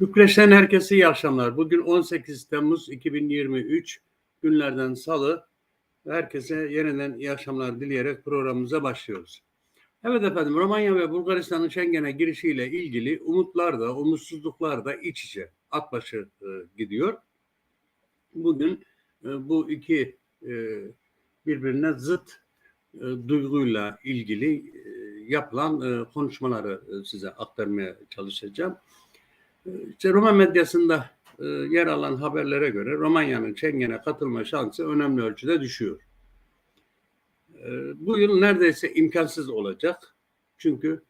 Bükreş'ten herkese iyi akşamlar. Bugün 18 Temmuz 2023 günlerden salı. Herkese yeniden iyi akşamlar dileyerek programımıza başlıyoruz. Evet efendim Romanya ve Bulgaristan'ın Schengen'e girişiyle ilgili umutlar da umutsuzluklar da iç içe at başı e, gidiyor. Bugün e, bu iki e, birbirine zıt e, duyguyla ilgili e, yapılan e, konuşmaları e, size aktarmaya çalışacağım. İşte Roma medyasında e, yer alan haberlere göre Romanya'nın Schengen'e katılma şansı önemli ölçüde düşüyor. E, Bu yıl neredeyse imkansız olacak. Çünkü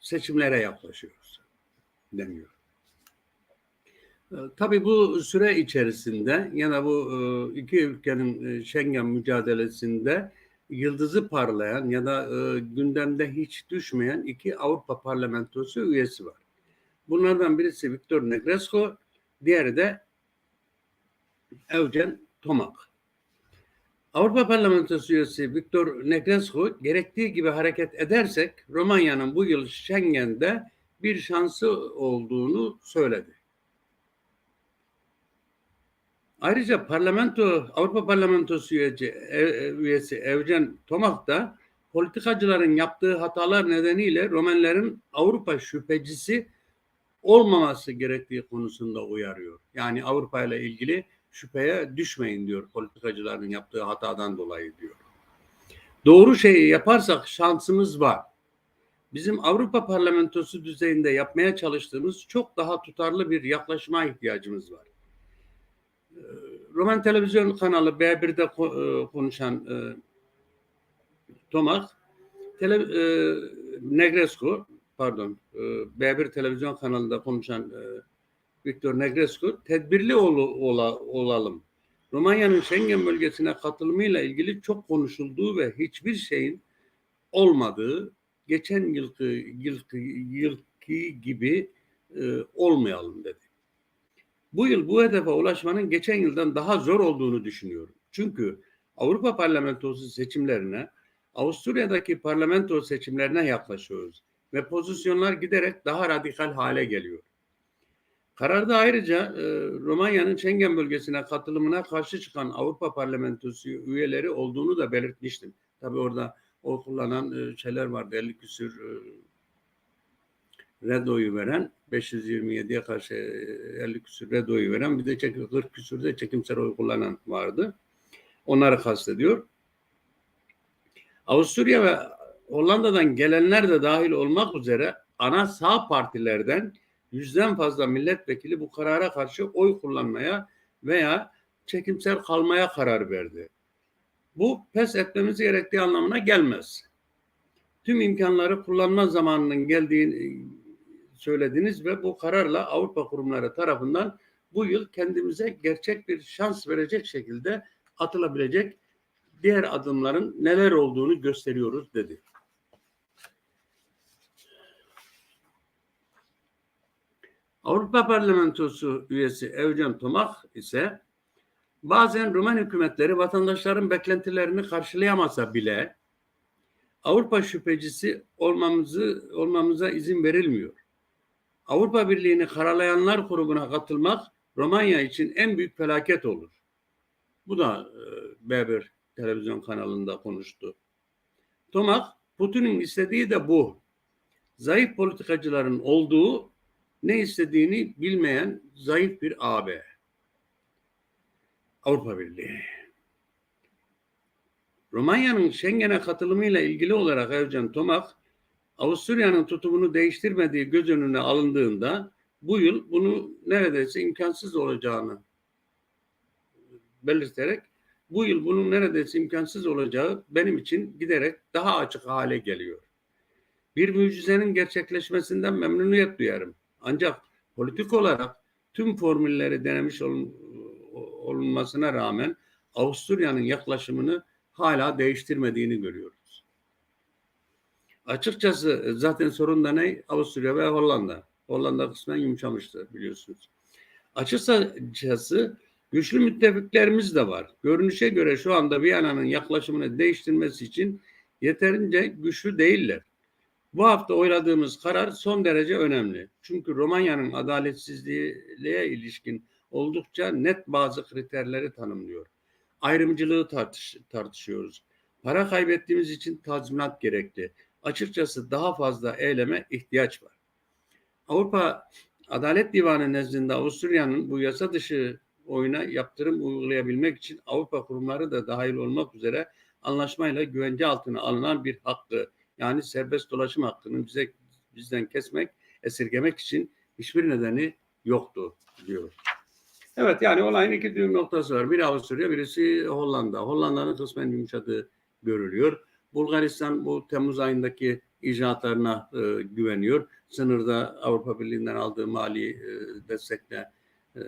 seçimlere yaklaşıyoruz deniyor. E, Tabii bu süre içerisinde ya da bu e, iki ülkenin Schengen mücadelesinde yıldızı parlayan ya da gündemde hiç düşmeyen iki Avrupa Parlamentosu üyesi var. Bunlardan birisi Viktor Negrescu, diğeri de Eugen Tomak. Avrupa Parlamentosu üyesi Viktor Negrescu gerektiği gibi hareket edersek Romanya'nın bu yıl Schengen'de bir şansı olduğunu söyledi. Ayrıca parlamento Avrupa Parlamentosu üyesi, e- üyesi Evgen Tomak da politikacıların yaptığı hatalar nedeniyle Romenlerin Avrupa şüphecisi olmaması gerektiği konusunda uyarıyor. Yani Avrupa ile ilgili şüpheye düşmeyin diyor politikacıların yaptığı hatadan dolayı diyor. Doğru şeyi yaparsak şansımız var. Bizim Avrupa Parlamentosu düzeyinde yapmaya çalıştığımız çok daha tutarlı bir yaklaşıma ihtiyacımız var. Ee, Roman televizyon kanalı B1'de ko- e, konuşan e, Tomak, tele, e, Negrescu, pardon, e, B1 televizyon kanalında konuşan e, Viktor Negrescu, tedbirli ol, ola- olalım. Romanya'nın Schengen bölgesine katılımıyla ilgili çok konuşulduğu ve hiçbir şeyin olmadığı, geçen yılki, yılki, yılki gibi e, olmayalım dedi. Bu yıl bu hedefe ulaşmanın geçen yıldan daha zor olduğunu düşünüyorum. Çünkü Avrupa Parlamentosu seçimlerine, Avusturya'daki parlamento seçimlerine yaklaşıyoruz ve pozisyonlar giderek daha radikal hale geliyor. Kararda ayrıca e, Romanya'nın Schengen bölgesine katılımına karşı çıkan Avrupa Parlamentosu üyeleri olduğunu da belirtmiştim. Tabii orada o kullanan e, şeyler vardı. 50 küsür e, red oyu veren 527'ye karşı e, 50 küsür red oyu veren bir de çek- 40 küsür de çekimsel oy kullanan vardı. Onları kastediyor. Avusturya ve Hollanda'dan gelenler de dahil olmak üzere ana sağ partilerden yüzden fazla milletvekili bu karara karşı oy kullanmaya veya çekimsel kalmaya karar verdi. Bu pes etmemiz gerektiği anlamına gelmez. Tüm imkanları kullanma zamanının geldiğini söylediniz ve bu kararla Avrupa kurumları tarafından bu yıl kendimize gerçek bir şans verecek şekilde atılabilecek diğer adımların neler olduğunu gösteriyoruz dedi. Avrupa Parlamentosu üyesi Evgen Tomak ise bazen Rumen hükümetleri vatandaşların beklentilerini karşılayamasa bile Avrupa şüphecisi olmamızı olmamıza izin verilmiyor. Avrupa Birliği'ni karalayanlar grubuna katılmak Romanya için en büyük felaket olur. Bu da e, B1 televizyon kanalında konuştu. Tomak, Putin'in istediği de bu. Zayıf politikacıların olduğu, ne istediğini bilmeyen zayıf bir AB. Avrupa Birliği. Romanya'nın Schengen'e katılımıyla ilgili olarak Evgen Tomak, Avusturya'nın tutumunu değiştirmediği göz önüne alındığında bu yıl bunu neredeyse imkansız olacağını belirterek bu yıl bunun neredeyse imkansız olacağı benim için giderek daha açık hale geliyor. Bir mucizenin gerçekleşmesinden memnuniyet duyarım. Ancak politik olarak tüm formülleri denemiş olun, olunmasına rağmen Avusturya'nın yaklaşımını hala değiştirmediğini görüyoruz. Açıkçası zaten sorun da ne? Avusturya ve Hollanda. Hollanda kısmen yumuşamıştı biliyorsunuz. Açıkçası güçlü müttefiklerimiz de var. Görünüşe göre şu anda Viyana'nın yaklaşımını değiştirmesi için yeterince güçlü değiller. Bu hafta oyladığımız karar son derece önemli. Çünkü Romanya'nın adaletsizliğe ilişkin oldukça net bazı kriterleri tanımlıyor. Ayrımcılığı tartış tartışıyoruz. Para kaybettiğimiz için tazminat gerekli. Açıkçası daha fazla eyleme ihtiyaç var. Avrupa Adalet Divanı nezdinde Avusturya'nın bu yasa dışı oyuna yaptırım uygulayabilmek için Avrupa kurumları da dahil olmak üzere anlaşmayla güvence altına alınan bir hakkı yani serbest dolaşım hakkını bize bizden kesmek, esirgemek için hiçbir nedeni yoktu diyor. Evet yani olayın iki düğüm noktası var. Biri Avusturya, birisi Hollanda. Hollanda'nın kısmen yumuşadığı görülüyor. Bulgaristan bu Temmuz ayındaki icraatlarına e, güveniyor. Sınırda Avrupa Birliği'nden aldığı mali e, destekle e,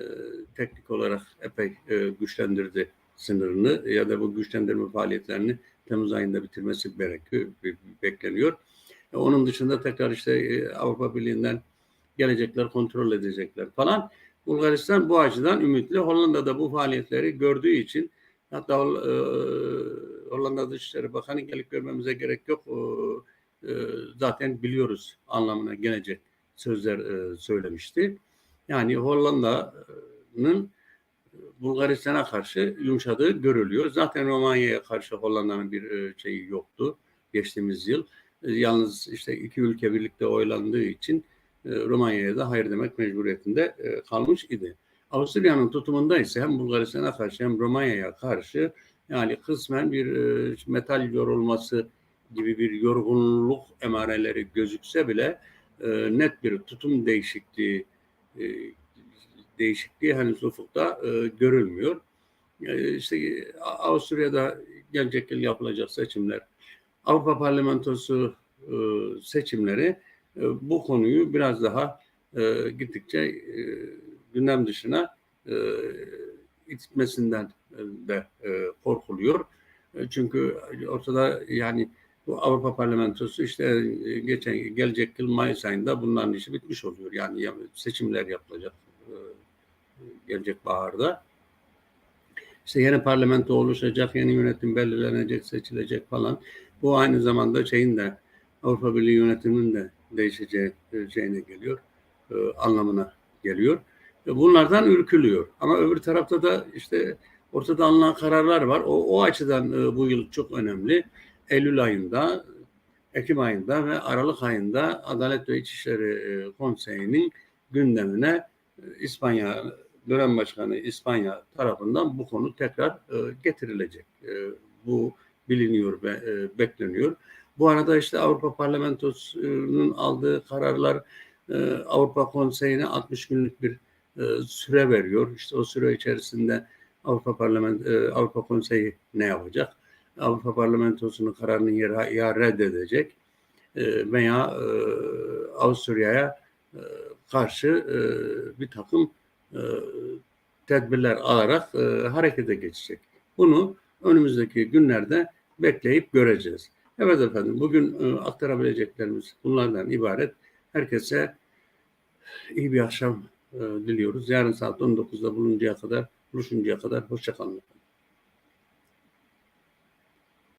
teknik olarak epey e, güçlendirdi sınırını ya da bu güçlendirme faaliyetlerini Temmuz ayında bitirmesi gerekiyor, bekleniyor. E, onun dışında tekrar işte e, Avrupa Birliği'nden gelecekler, kontrol edecekler falan. Bulgaristan bu açıdan ümitli. Hollanda'da bu faaliyetleri gördüğü için hatta e, Hollanda Dışişleri Bakanı gelip görmemize gerek yok. Zaten biliyoruz anlamına gelecek sözler söylemişti. Yani Hollanda'nın Bulgaristan'a karşı yumuşadığı görülüyor. Zaten Romanya'ya karşı Hollanda'nın bir e, şeyi yoktu geçtiğimiz yıl. E, yalnız işte iki ülke birlikte oylandığı için e, Romanya'ya da hayır demek mecburiyetinde kalmış idi. Avusturya'nın tutumunda ise hem Bulgaristan'a karşı hem Romanya'ya karşı yani kısmen bir metal yorulması gibi bir yorgunluk emareleri gözükse bile net bir tutum değişikliği değişikliği henüz ufukta e, görülmüyor. E, işte Avusturya'da gelecek yıl yapılacak seçimler, Avrupa Parlamentosu e, seçimleri e, bu konuyu biraz daha e, gittikçe e, gündem dışına e, itmesinden de e, korkuluyor. E, çünkü ortada yani bu Avrupa Parlamentosu işte e, geçen gelecek yıl Mayıs ayında bunların işi bitmiş oluyor. Yani seçimler yapılacak e, gelecek baharda. İşte yeni parlamento oluşacak, yeni yönetim belirlenecek, seçilecek falan. Bu aynı zamanda şeyin de Avrupa Birliği yönetiminin de değişeceği e, şeyine geliyor, e, anlamına geliyor. E, bunlardan ürkülüyor. Ama öbür tarafta da işte ortada alınan kararlar var. O, o açıdan e, bu yıl çok önemli. Eylül ayında, Ekim ayında ve Aralık ayında Adalet ve İçişleri e, Konseyi'nin gündemine e, İspanya dönem başkanı İspanya tarafından bu konu tekrar e, getirilecek. E, bu biliniyor ve e, bekleniyor. Bu arada işte Avrupa Parlamentosu'nun aldığı kararlar e, Avrupa Konseyi'ne 60 günlük bir e, süre veriyor. İşte o süre içerisinde Avrupa Parlament e, Avrupa Konseyi ne yapacak? Avrupa Parlamentosu'nun kararını ya, ya reddedecek e, veya e, Avusturya'ya e, karşı e, bir takım e, tedbirler alarak e, harekete geçecek. Bunu önümüzdeki günlerde bekleyip göreceğiz. Evet efendim bugün e, aktarabileceklerimiz bunlardan ibaret. Herkese iyi bir akşam diliyoruz. Yarın saat 19'da buluncaya kadar, buluşuncaya kadar hoşçakalın.